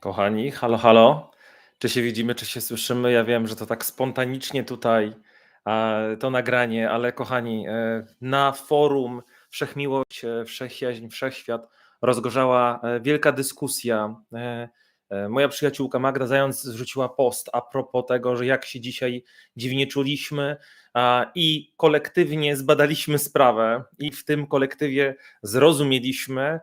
Kochani, halo, halo. Czy się widzimy, czy się słyszymy? Ja wiem, że to tak spontanicznie tutaj to nagranie, ale kochani, e, na forum Wszechmiłość, e, Wszechjaźń, Wszechświat rozgorzała e, wielka dyskusja. Moja przyjaciółka Magda Zając zrzuciła post a propos tego, że jak się dzisiaj dziwnie czuliśmy i kolektywnie zbadaliśmy sprawę i w tym kolektywie zrozumieliśmy,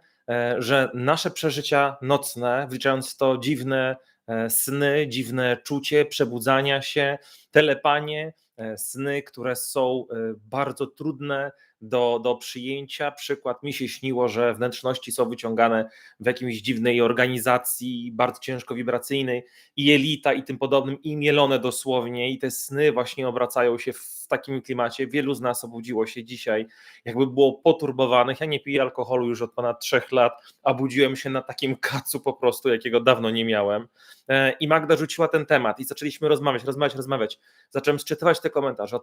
że nasze przeżycia nocne, wliczając w to dziwne e, sny, dziwne czucie przebudzania się, telepanie, e, sny, które są e, bardzo trudne do, do przyjęcia. Przykład mi się śniło, że wnętrzności są wyciągane w jakiejś dziwnej organizacji, bardzo ciężko wibracyjnej, i jelita i tym podobnym, i mielone dosłownie, i te sny właśnie obracają się w takim klimacie. Wielu z nas obudziło się dzisiaj, jakby było poturbowanych. Ja nie piję alkoholu już od ponad trzech lat, a budziłem się na takim kacu po prostu, jakiego dawno nie miałem. E, I Magda rzuciła ten temat i zaczęliśmy rozmawiać, rozmawiać, rozmawiać. Zacząłem czytywać te komentarze,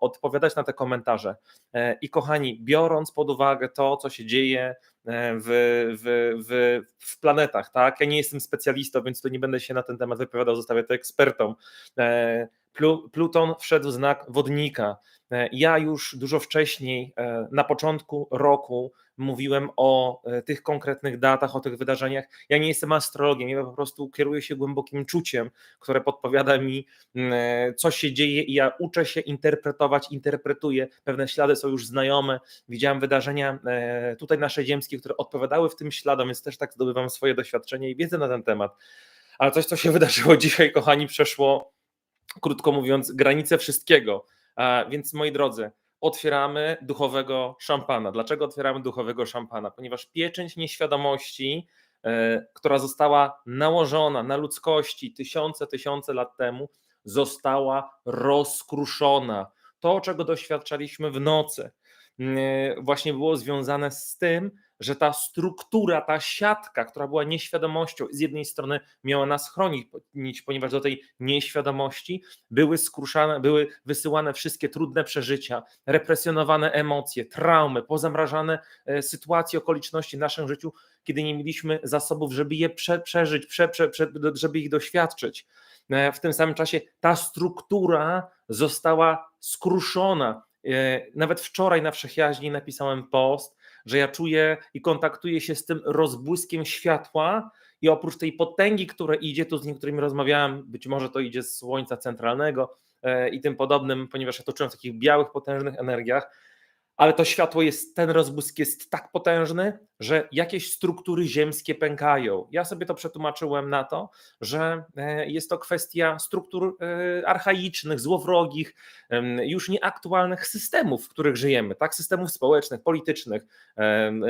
odpowiadać na te komentarze. I kochani, biorąc pod uwagę to, co się dzieje e, w, w, w, w planetach, tak? Ja nie jestem specjalistą, więc tu nie będę się na ten temat wypowiadał, zostawię to ekspertom. E, Plu- Pluton wszedł w znak wodnika. E, Ja już dużo wcześniej, e, na początku roku, mówiłem o e, tych konkretnych datach, o tych wydarzeniach. Ja nie jestem astrologiem, ja po prostu kieruję się głębokim czuciem, które podpowiada mi, co się dzieje, i ja uczę się interpretować, interpretuję. Pewne ślady są już znajome. Widziałem wydarzenia tutaj nasze ziemskie, które odpowiadały w tym śladom, więc też tak zdobywam swoje doświadczenie i wiedzę na ten temat. Ale coś, co się wydarzyło dzisiaj, kochani, przeszło, krótko mówiąc, granice wszystkiego. Więc moi drodzy, otwieramy duchowego szampana. Dlaczego otwieramy duchowego szampana? Ponieważ pieczęć nieświadomości, e, która została nałożona na ludzkości tysiące, tysiące lat temu, została rozkruszona. To, czego doświadczaliśmy w nocy, mm, właśnie było związane z tym, że ta struktura, ta siatka, która była nieświadomością, z jednej strony miała nas chronić, ponieważ do tej nieświadomości były skruszane, były wysyłane wszystkie trudne przeżycia, represjonowane emocje, traumy, pozamrażane e, sytuacje, okoliczności w naszym życiu, kiedy nie mieliśmy zasobów, żeby je prze, przeżyć, prze, prze, żeby ich doświadczyć. E, W tym samym czasie ta struktura została skruszona. E, Nawet wczoraj na Wszechjaźni napisałem post, że ja czuję i kontaktuję się z tym rozbłyskiem światła, i oprócz tej potęgi, która idzie, tu z niektórymi rozmawiałem, być może to idzie z Słońca centralnego e, i tym podobnym, ponieważ ja to czułem w takich białych, potężnych energiach, ale to światło jest, ten rozbłysk jest tak potężny, że jakieś struktury ziemskie pękają. Ja sobie to przetłumaczyłem na to, że e, jest to kwestia struktur e, archaicznych, złowrogich, już nieaktualnych systemów, w których żyjemy, tak? Systemów społecznych, politycznych,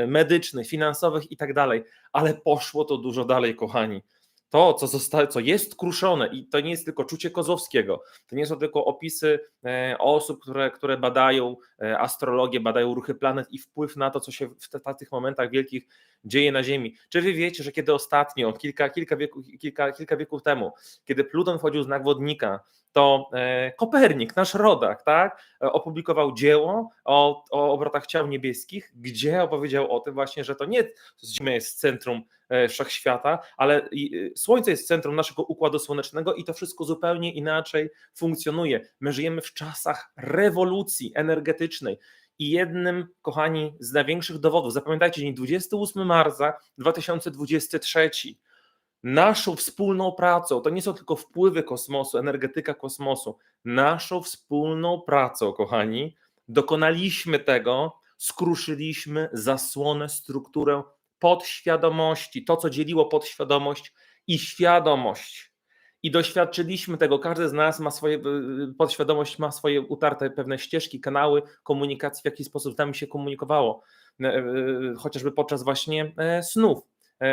medycznych, finansowych i tak dalej. Ale poszło to dużo dalej, kochani. To, co, zosta- co jest kruszone, i to nie jest tylko czucie Kozłowskiego, to nie są tylko opisy e, osób, które, które badają e, astrologię, badają ruchy planet i wpływ na to, co się w, te, w tych momentach wielkich dzieje na Ziemi. Czy wy wiecie, że kiedy ostatnio, kilka, kilka, wieków, kilka, kilka wieków temu, kiedy Pluton wchodził znak wodnika, to e, Kopernik, nasz rodak, tak, opublikował dzieło o, o obrotach ciał niebieskich, gdzie opowiedział o tym właśnie, że to nie Ziemia jest centrum wszechświata, ale e, Słońce jest centrum naszego układu słonecznego i to wszystko zupełnie inaczej funkcjonuje. My żyjemy w czasach rewolucji energetycznej. I jednym, kochani, z największych dowodów, zapamiętajcie, dzień 28 marca 2023, naszą wspólną pracą, to nie są tylko wpływy kosmosu, energetyka kosmosu, naszą wspólną pracą, kochani, dokonaliśmy tego, skruszyliśmy zasłonę, strukturę podświadomości, to co dzieliło podświadomość i świadomość. I doświadczyliśmy tego, każdy z nas ma swoje, podświadomość ma swoje utarte pewne ścieżki, kanały komunikacji, w jaki sposób nami się komunikowało, e, e, chociażby podczas właśnie e, snów,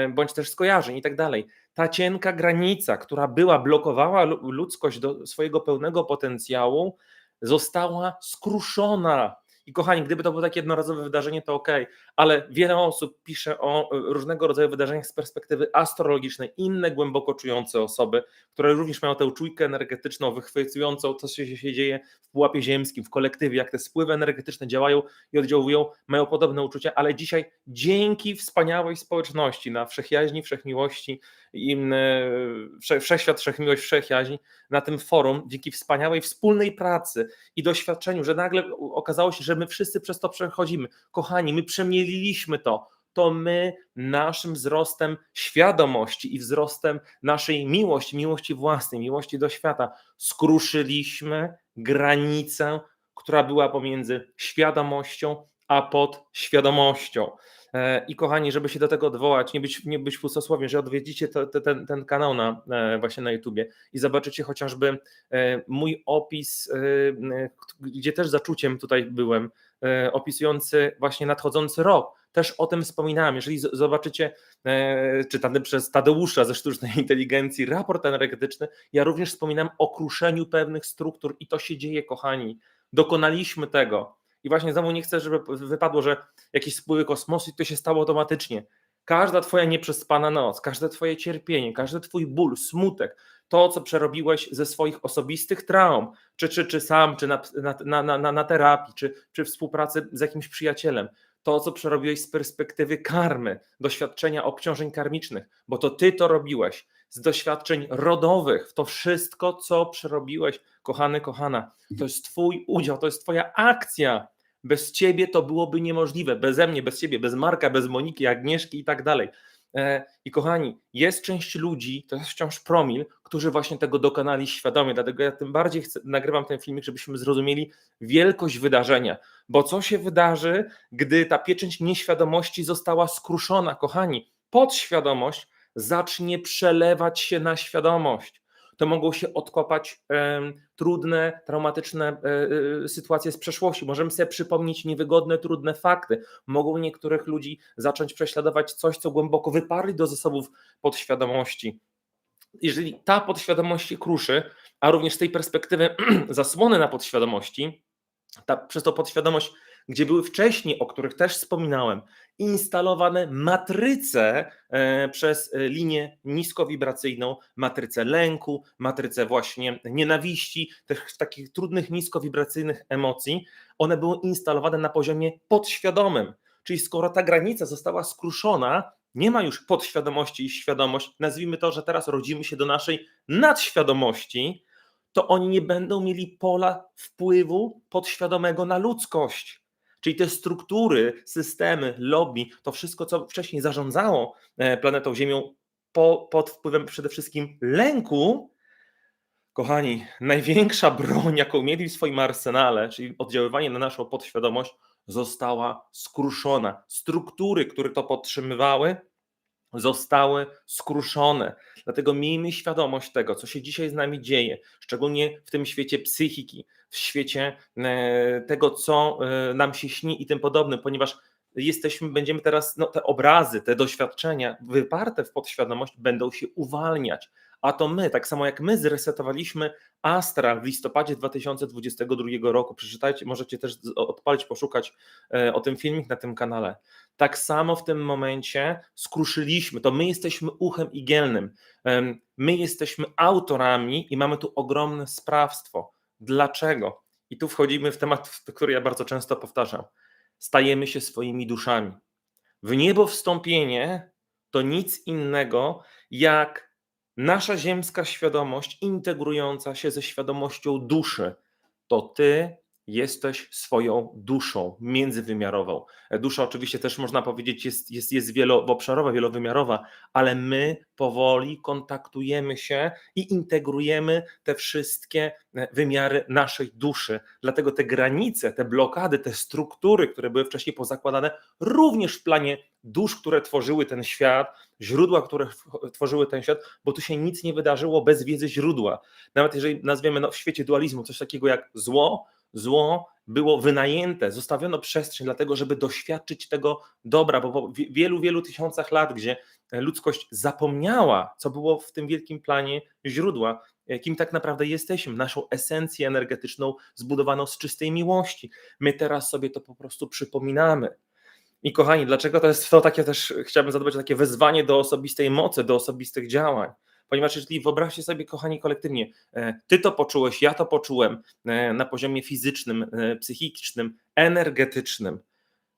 bądź też skojarzeń i tak dalej. Ta cienka granica, która była, blokowała lu- ludzkość do swojego pełnego potencjału, została skruszona. I kochani, gdyby to było takie jednorazowe wydarzenie, to ok, ale wiele osób pisze o e, różnego rodzaju wydarzeniach z perspektywy astrologicznej, inne głęboko czujące osoby, które również mają tę czujkę energetyczną, wychwytującą, co się, się dzieje w pułapie ziemskim, w kolektywie, jak te spływy energetyczne działają i oddziałują, mają podobne uczucia, ale dzisiaj dzięki wspaniałej społeczności na wszechjaźni, wszechmiłości, i, wszechświat, wszechmiłość, wszechjaźń, na tym forum, dzięki wspaniałej wspólnej pracy i doświadczeniu, że nagle okazało się, że my wszyscy przez to przechodzimy. Kochani, my przemieliliśmy to. To my naszym wzrostem świadomości i wzrostem naszej miłości, miłości własnej, miłości do świata, skruszyliśmy granicę, która była pomiędzy świadomością a podświadomością. E, I kochani, żeby się do tego odwołać, nie być, nie być pustosłowiem, że odwiedzicie to, ten, ten kanał na, e, właśnie na YouTubie i zobaczycie chociażby e, mój opis, gdzie też zaczuciem tutaj byłem, opisujący właśnie nadchodzący rok. Też o tym wspominałem. Jeżeli zobaczycie, czytany przez Tadeusza ze sztucznej inteligencji, raport energetyczny, ja również wspominam o kruszeniu pewnych struktur i to się dzieje, kochani. Dokonaliśmy tego i właśnie znowu nie chcę, żeby wypadło, że jakieś spływy kosmosu i to się stało automatycznie. Każda twoja nieprzespana noc, każde twoje cierpienie, każdy twój ból, smutek, to, co przerobiłeś ze swoich osobistych traum, czy, czy, czy sam, czy na, na, na, na, terapii, czy, czy współpracy z jakimś przyjacielem, to, co przerobiłeś z perspektywy karmy, doświadczenia obciążeń karmicznych, bo to ty to robiłeś, z doświadczeń rodowych, w to wszystko, co przerobiłeś, kochany, kochana, to jest twój udział, to jest twoja akcja, bez ciebie to byłoby niemożliwe, beze mnie, bez ciebie, bez Marka, bez Moniki, Agnieszki i tak dalej. E, I kochani, jest część ludzi, to jest wciąż promil, którzy właśnie tego dokonali świadomie. Dlatego ja tym bardziej chcę, nagrywam ten filmik, żebyśmy zrozumieli wielkość wydarzenia. Bo co się wydarzy, gdy ta pieczęć nieświadomości została skruszona, kochani? Podświadomość zacznie przelewać się na świadomość to mogą się odkopać trudne, traumatyczne e, e, sytuacje z przeszłości. Możemy sobie przypomnieć niewygodne, trudne fakty. Mogą niektórych ludzi zacząć prześladować coś, co głęboko wyparli do zasobów podświadomości. Jeżeli ta podświadomość się kruszy, a również z tej perspektywy zasłony na podświadomości, ta, przez to podświadomość gdzie były wcześniej, o których też wspominałem, instalowane matryce e, przez e, linię niskowibracyjną, matrycę lęku, matrycę właśnie nienawiści, tych takich trudnych niskowibracyjnych emocji, one były instalowane na poziomie podświadomym. Czyli skoro ta granica została skruszona, nie ma już podświadomości i świadomość, nazwijmy to, że teraz rodzimy się do naszej nadświadomości, to oni nie będą mieli pola wpływu podświadomego na ludzkość. Czyli te struktury, systemy, lobby, to wszystko, co wcześniej zarządzało e, planetą Ziemią po, pod wpływem przede wszystkim lęku, kochani, największa broń, jaką mieli w swoim arsenale, czyli oddziaływanie na naszą podświadomość, została skruszona. Struktury, które to podtrzymywały, zostały skruszone. Dlatego miejmy świadomość tego, co się dzisiaj z nami dzieje, szczególnie w tym świecie psychiki, w świecie e, tego, co e, nam się śni i tym podobnym, ponieważ jesteśmy, będziemy teraz, no, te obrazy, te doświadczenia wyparte w podświadomość będą się uwalniać. A to my, tak samo jak my zresetowaliśmy Astra w listopadzie 2022 roku, przeczytajcie, możecie też odpalić, poszukać e, o tym filmik na tym kanale. Tak samo w tym momencie skruszyliśmy, to my jesteśmy uchem igielnym, my jesteśmy autorami i mamy tu ogromne sprawstwo. Dlaczego? I tu wchodzimy w temat, który ja bardzo często powtarzam. Stajemy się swoimi duszami. W niebo wstąpienie to nic innego jak nasza ziemska świadomość integrująca się ze świadomością duszy. To ty jesteś swoją duszą międzywymiarową. Dusza oczywiście też można powiedzieć jest, jest, jest wieloobszarowa, wielowymiarowa, ale my powoli kontaktujemy się i integrujemy te wszystkie e, wymiary naszej duszy. Dlatego te granice, te blokady, te struktury, które były wcześniej pozakładane, również w planie dusz, które tworzyły ten świat, źródła, które tworzyły ten świat, bo tu się nic nie wydarzyło bez wiedzy źródła. Nawet jeżeli nazwiemy no, w świecie dualizmu coś takiego jak zło, zło było wynajęte, zostawiono przestrzeń dlatego, żeby doświadczyć tego dobra, bo po wielu, wielu tysiącach lat, gdzie ludzkość zapomniała, co było w tym wielkim planie źródła, e, kim tak naprawdę jesteśmy, naszą esencję energetyczną zbudowaną z czystej miłości. My teraz sobie to po prostu przypominamy. I kochani, dlaczego to jest to takie też, chciałbym zadbać o takie wezwanie do osobistej mocy, do osobistych działań. Ponieważ jeśli wyobraźcie sobie, kochani, kolektywnie, e, ty to poczułeś, ja to poczułem e, na poziomie fizycznym, e, psychicznym, energetycznym.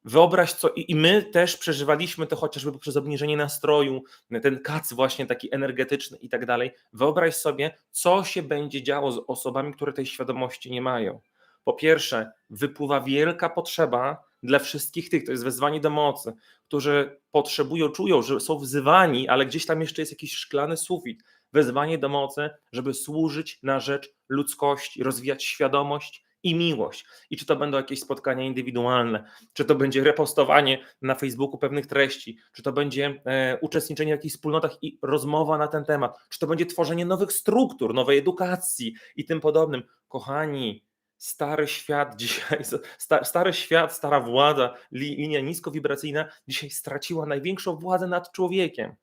Wyobraź co, i my też przeżywaliśmy to chociażby poprzez obniżenie nastroju, ten kac właśnie taki energetyczny i tak dalej. Wyobraź sobie, co się będzie działo z osobami, które tej świadomości nie mają. Po pierwsze, wypływa wielka potrzeba dla wszystkich tych, to jest wezwanie do mocy, którzy potrzebują, czują, że są wzywani, ale gdzieś tam jeszcze jest jakiś szklany sufit. Wezwanie do mocy, żeby służyć na rzecz ludzkości, rozwijać świadomość i miłość. I czy to będą jakieś spotkania indywidualne, czy to będzie repostowanie na Facebooku pewnych treści, czy to będzie e, uczestniczenie w jakichś wspólnotach i rozmowa na ten temat, czy to będzie tworzenie nowych struktur, nowej edukacji i tym podobnym. Kochani, stary świat dzisiaj, sta- stary świat, stara władza, li- linia niskowibracyjna dzisiaj straciła największą władzę nad człowiekiem.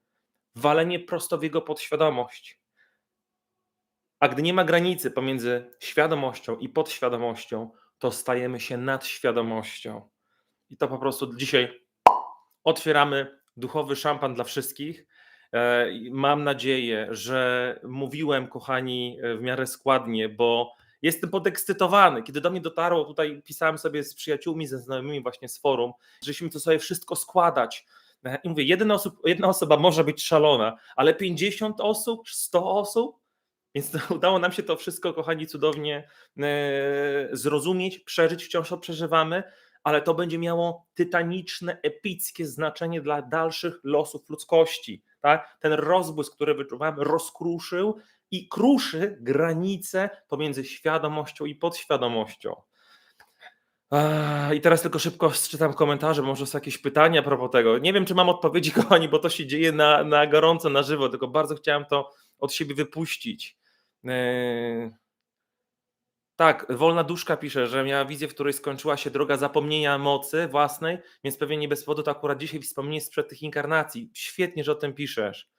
Walenie prosto w jego podświadomość. A gdy nie ma granicy pomiędzy świadomością i podświadomością, to stajemy się nad świadomością. I to po prostu dzisiaj otwieramy duchowy szampan dla wszystkich. E, Mam nadzieję, że mówiłem, kochani, e, w miarę składnie, bo jestem podekscytowany. Kiedy do mnie dotarło, tutaj pisałem sobie z przyjaciółmi, ze znajomymi właśnie z forum, żeśmy to sobie wszystko składać. I mówię, jedna, osób, jedna osoba może być szalona, ale 50 osób, 100 osób, więc udało nam się to wszystko, kochani, cudownie e, zrozumieć, przeżyć, wciąż to przeżywamy, ale to będzie miało tytaniczne, epickie znaczenie dla dalszych losów ludzkości. Tak? Ten rozbłysk, który wyczuwamy, rozkruszył i kruszy granice pomiędzy świadomością i podświadomością. A, I teraz tylko szybko czytam komentarze, może są jakieś pytania a propos tego. Nie wiem, czy mam odpowiedzi, kochani, bo to się dzieje na, na gorąco, na żywo, tylko bardzo chciałem to od siebie wypuścić. Yy, Tak, wolna duszka pisze, że miała wizję, w której skończyła się droga zapomnienia mocy własnej, więc pewnie nie bez powodu to akurat dzisiaj wspomnienie sprzed tych inkarnacji. Świetnie, że o tym piszesz.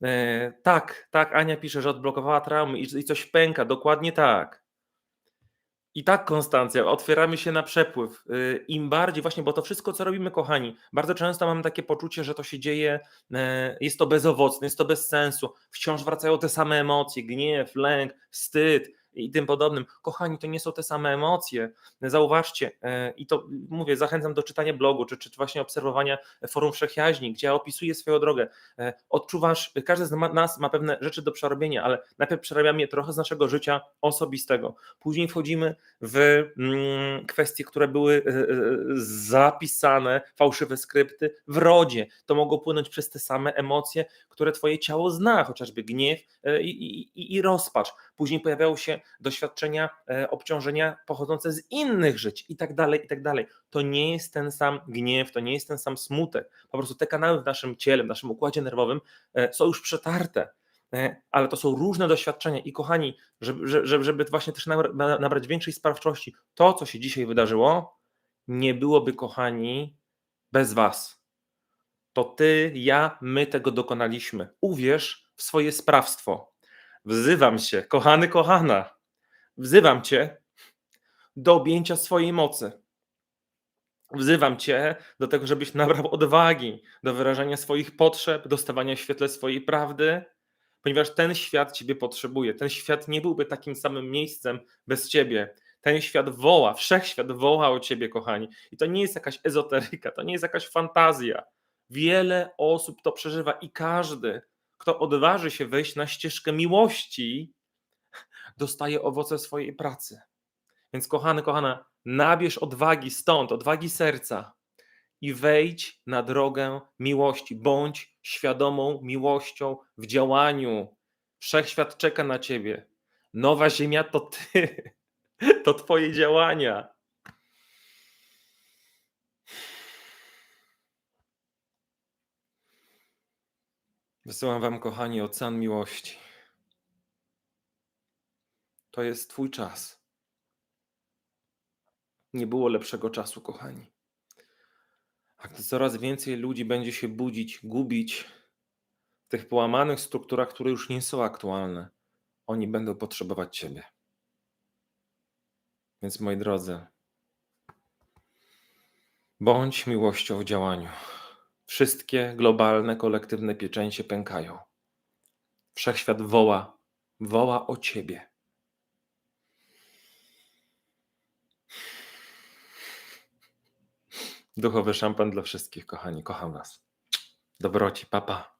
Yy, Tak, tak, Ania pisze, że odblokowała traumy i, coś pęka, dokładnie tak. I tak, Konstancja, otwieramy się na przepływ. Yy, Im bardziej, właśnie, bo to wszystko, co robimy, kochani, bardzo często mam takie poczucie, że to się dzieje, yy, jest to bezowocne, jest to bez sensu. Wciąż wracają te same emocje: gniew, lęk, wstyd i tym podobnym. Kochani, to nie są te same emocje. Zauważcie, yy, i to mówię, zachęcam do czytania blogu, czy, czy właśnie obserwowania forum wszechjaźni, gdzie ja opisuję swoją drogę. Yy, Odczuwasz, każdy z nas ma pewne rzeczy do przerobienia, ale najpierw przerabiamy je trochę z naszego życia osobistego. Później wchodzimy w mm, kwestie, które były e, e, zapisane, fałszywe skrypty w rodzie. To mogło płynąć przez te same emocje, które twoje ciało zna, chociażby gniew e, i, i, i rozpacz. Później pojawiają się doświadczenia e, obciążenia pochodzące z innych żyć i tak dalej, i tak dalej. To nie jest ten sam gniew, to nie jest ten sam smutek. Po prostu te kanały w naszym ciele, w naszym układzie nerwowym e, są już przetarte. E, ale to są różne doświadczenia i kochani, żeby, żeby, właśnie też nabra- na- nabrać większej sprawczości, to co się dzisiaj wydarzyło, nie byłoby, kochani, bez was. To ty, ja, my tego dokonaliśmy. Uwierz w swoje sprawstwo. Wzywam cię, kochany, kochana, wzywam cię do objęcia swojej mocy. Wzywam cię do tego, żebyś nabrał odwagi do wyrażania swoich potrzeb, do stawania w świetle swojej prawdy, ponieważ ten świat Ciebie potrzebuje. Ten świat nie byłby takim samym miejscem bez Ciebie. Ten świat woła, wszechświat woła o Ciebie, kochani. I to nie jest jakaś ezoteryka, to nie jest jakaś fantazja. Wiele osób to przeżywa i każdy, kto odważy się wejść na ścieżkę miłości, dostaje owoce swojej pracy. Więc, kochany, kochana, nabierz odwagi stąd, odwagi serca i wejdź na drogę miłości. Bądź świadomą miłością w działaniu. Wszechświat czeka na ciebie. Nowa ziemia to ty. To twoje działania. Wysyłam wam, kochani, ocean miłości. To jest twój czas. Nie było lepszego czasu, kochani. A gdy coraz więcej ludzi będzie się budzić, gubić w tych połamanych strukturach, które już nie są aktualne, oni będą potrzebować Ciebie. Więc moi drodzy, bądź miłością w działaniu. Wszystkie globalne, kolektywne pieczęcie pękają. Wszechświat woła, woła o Ciebie. Duchowy szampan dla wszystkich, kochani. Kocham Was. Dobroci, papa.